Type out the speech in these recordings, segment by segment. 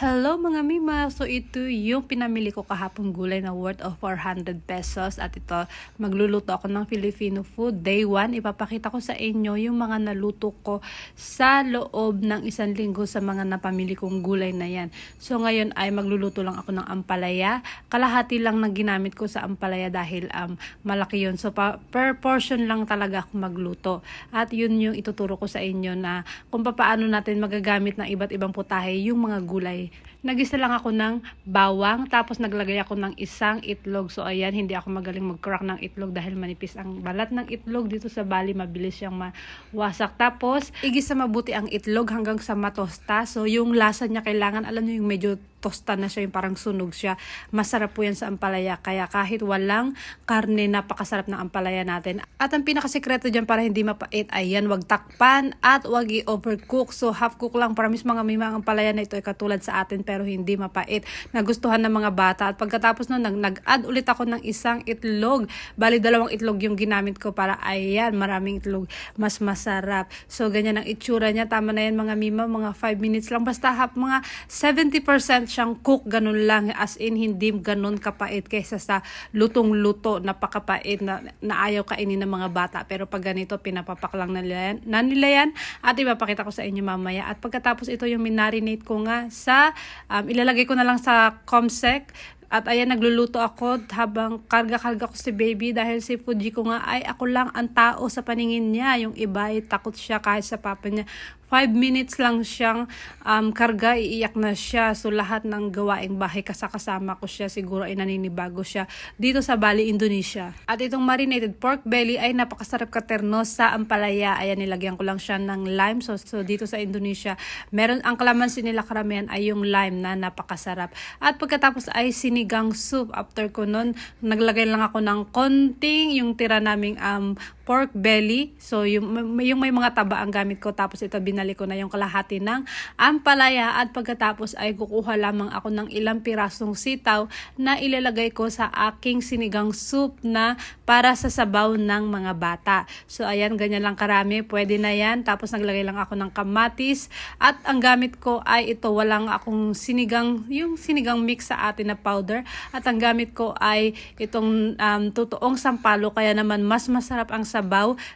Hello mga Mima! So ito yung pinamili ko kahapong gulay na worth of 400 pesos at ito magluluto ako ng Filipino food. Day 1, ipapakita ko sa inyo yung mga naluto ko sa loob ng isang linggo sa mga napamili kong gulay na yan. So ngayon ay magluluto lang ako ng ampalaya. Kalahati lang na ginamit ko sa ampalaya dahil um, malaki yun. So pa, per portion lang talaga ako magluto. At yun yung ituturo ko sa inyo na kung paano natin magagamit ng iba't ibang putahe yung mga gulay Nagisa lang ako ng bawang, tapos naglagay ako ng isang itlog. So ayan, hindi ako magaling mag-crack ng itlog dahil manipis ang balat ng itlog dito sa Bali, mabilis siyang mawasak. Tapos, igisa mabuti ang itlog hanggang sa matosta. So yung lasa niya kailangan, alam niyo yung medyo tosta na siya, yung parang sunog siya. Masarap po yan sa ampalaya. Kaya kahit walang karne, napakasarap ng ampalaya natin. At ang pinakasekreto dyan para hindi mapait ay yan, wag takpan at wag i-overcook. So half cook lang. Paramis mga may mga ampalaya na ito ay katulad sa atin pero hindi mapait. Nagustuhan ng mga bata. At pagkatapos nun, nag- nag-add ulit ako ng isang itlog. Bali, dalawang itlog yung ginamit ko para ayan, maraming itlog. Mas masarap. So ganyan ang itsura niya. Tama na yan mga mima, mga 5 minutes lang. Basta half, mga 70% siyang cook, ganun lang. As in, hindi ganun kapait kaysa sa lutong-luto, napakapait na, na ayaw kainin ng mga bata. Pero pag ganito, pinapapak lang na nila, yan, na nila yan. At ipapakita ko sa inyo mamaya. At pagkatapos ito yung minarinate ko nga sa, um, ilalagay ko na lang sa comsec at ayan, nagluluto ako habang karga-karga ko si baby dahil si Fuji ko nga ay ako lang ang tao sa paningin niya. Yung iba ay takot siya kahit sa papa niya. 5 minutes lang siyang um, karga, iiyak na siya. So lahat ng gawaing bahay kasakasama ko siya. Siguro ay naninibago siya dito sa Bali, Indonesia. At itong marinated pork belly ay napakasarap katerno sa ampalaya. Ayan, nilagyan ko lang siya ng lime. So, so dito sa Indonesia, meron ang kalamansi nila karamihan ay yung lime na napakasarap. At pagkatapos ay sinigang soup. After ko nun, naglagay lang ako ng konting yung tira naming um, pork belly. So yung, yung may mga taba ang gamit ko. Tapos ito binali ko na yung kalahati ng ampalaya. At pagkatapos ay kukuha lamang ako ng ilang pirasong sitaw na ilalagay ko sa aking sinigang soup na para sa sabaw ng mga bata. So ayan, ganyan lang karami. Pwede na yan. Tapos naglagay lang ako ng kamatis. At ang gamit ko ay ito, walang akong sinigang, yung sinigang mix sa atin na powder. At ang gamit ko ay itong um, totoong sampalo. Kaya naman mas masarap ang sabaw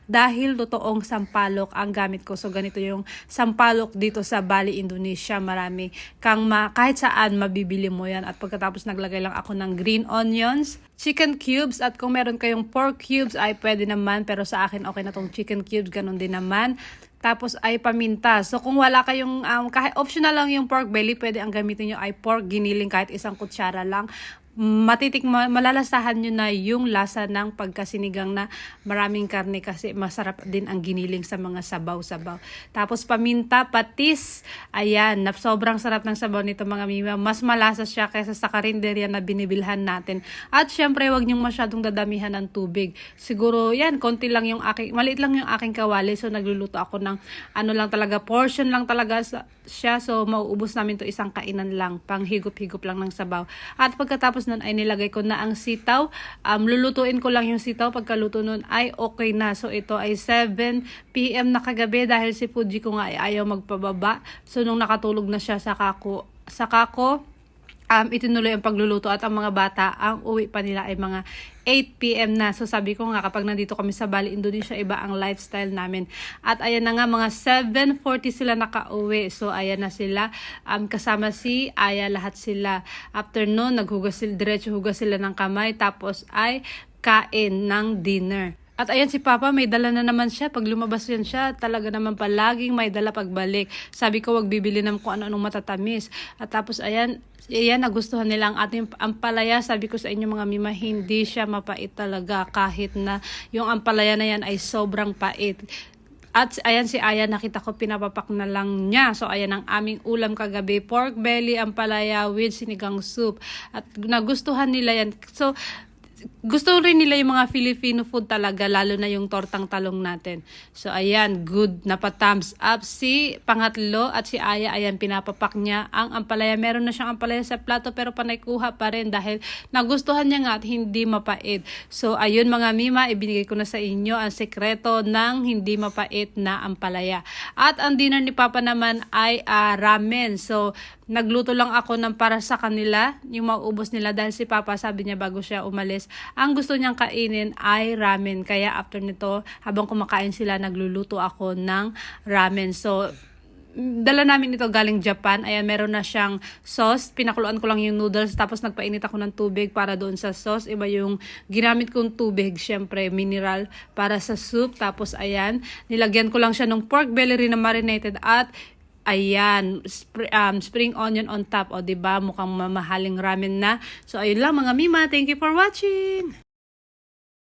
dahil totoong sampalok ang gamit ko. So ganito yung sampalok dito sa Bali, Indonesia. Marami kang ma kahit saan mabibili mo yan. At pagkatapos naglagay lang ako ng green onions, chicken cubes at kung meron kayong pork cubes ay pwede naman pero sa akin okay na tong chicken cubes ganun din naman tapos ay paminta. So kung wala kayong um, kahit optional lang yung pork belly, pwede ang gamitin niyo ay pork giniling kahit isang kutsara lang matitik malalasahan nyo na yung lasa ng pagkasinigang na maraming karne kasi masarap din ang giniling sa mga sabaw-sabaw. Tapos paminta, patis, ayan, na sobrang sarap ng sabaw nito mga mima. Mas malasa siya kaysa sa karinderya na binibilhan natin. At syempre, wag nyong masyadong dadamihan ng tubig. Siguro, yan, konti lang yung aking, maliit lang yung aking kawali. So, nagluluto ako ng, ano lang talaga, portion lang talaga siya. So, mauubos namin to isang kainan lang. Pang higop-higop lang ng sabaw. At pagkatapos tapos nun ay nilagay ko na ang sitaw. Um, lulutuin ko lang yung sitaw. Pagkaluto nun ay okay na. So ito ay 7 p.m. na kagabi dahil si Fuji ko nga ay ayaw magpababa. So nung nakatulog na siya sa kako, sa kako um, itinuloy ang pagluluto at ang mga bata, ang uwi pa nila ay mga 8pm na. So sabi ko nga kapag nandito kami sa Bali, Indonesia, iba ang lifestyle namin. At ayan na nga mga 7.40 sila nakauwi. So ayan na sila. Um, kasama si Aya lahat sila. After noon, naghugas sila, diretso hugas sila ng kamay. Tapos ay kain ng dinner. At ayan si Papa, may dala na naman siya. Pag lumabas yan siya, talaga naman palaging may dala pagbalik. Sabi ko, wag bibili ng kung ano-anong matatamis. At tapos ayan, ayan, nagustuhan nila ang ating ampalaya. Sabi ko sa inyo mga mima, hindi siya mapait talaga kahit na yung ampalaya na yan ay sobrang pait. At ayan si Aya, nakita ko pinapapak na lang niya. So ayan ang aming ulam kagabi, pork belly, ampalaya with sinigang soup. At nagustuhan nila yan. So gusto rin nila yung mga Filipino food talaga, lalo na yung tortang talong natin. So, ayan, good na pa thumbs up. Si pangatlo at si Aya, ayan, pinapapak niya ang ampalaya. Meron na siyang ampalaya sa plato pero panay kuha pa rin dahil nagustuhan niya nga at hindi mapait. So, ayun mga mima, ibinigay ko na sa inyo ang sekreto ng hindi mapait na ampalaya. At ang dinner ni Papa naman ay ah, ramen. So, nagluto lang ako ng para sa kanila, yung maubos nila dahil si Papa sabi niya bago siya umalis, ang gusto niyang kainin ay ramen. Kaya after nito, habang kumakain sila, nagluluto ako ng ramen. So, dala namin ito galing Japan. Ayan, meron na siyang sauce. Pinakuluan ko lang yung noodles. Tapos nagpainit ako ng tubig para doon sa sauce. Iba yung ginamit kong tubig. Syempre, mineral para sa soup. Tapos ayan, nilagyan ko lang siya ng pork belly rin na marinated at Ayan, spr- um, spring onion on top. O, ba Mukhang mamahaling ramen na. So, ayun lang mga mima. Thank you for watching.